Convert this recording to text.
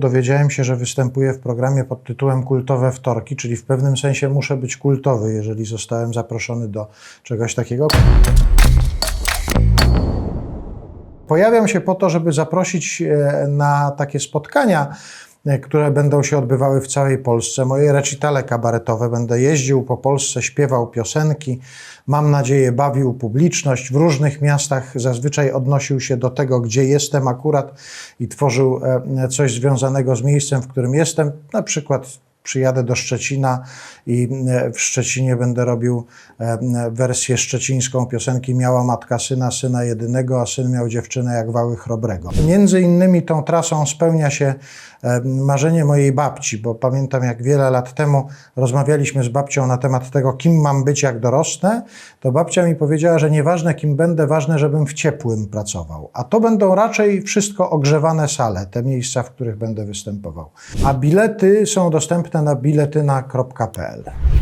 Dowiedziałem się, że występuję w programie pod tytułem Kultowe Wtorki, czyli w pewnym sensie muszę być kultowy, jeżeli zostałem zaproszony do czegoś takiego. Pojawiam się po to, żeby zaprosić e, na takie spotkania, które będą się odbywały w całej Polsce. Moje recitale kabaretowe. Będę jeździł po Polsce, śpiewał piosenki. Mam nadzieję, bawił publiczność. W różnych miastach zazwyczaj odnosił się do tego, gdzie jestem akurat i tworzył e, coś związanego z miejscem, w którym jestem. Na przykład przyjadę do Szczecina i e, w Szczecinie będę robił e, wersję szczecińską piosenki Miała matka syna, syna jedynego, a syn miał dziewczynę jak wały chrobrego. Między innymi tą trasą spełnia się e, marzenie mojej babci, bo pamiętam jak wiele lat temu rozmawialiśmy z babcią na temat tego, kim mam być jak dorosnę, to babcia mi powiedziała, że nieważne kim będę, ważne, żebym w ciepłym pracował. A to będą raczej wszystko ogrzewane sale, te miejsca, w których będę występował. A bilety są dostępne na biletyna.pl.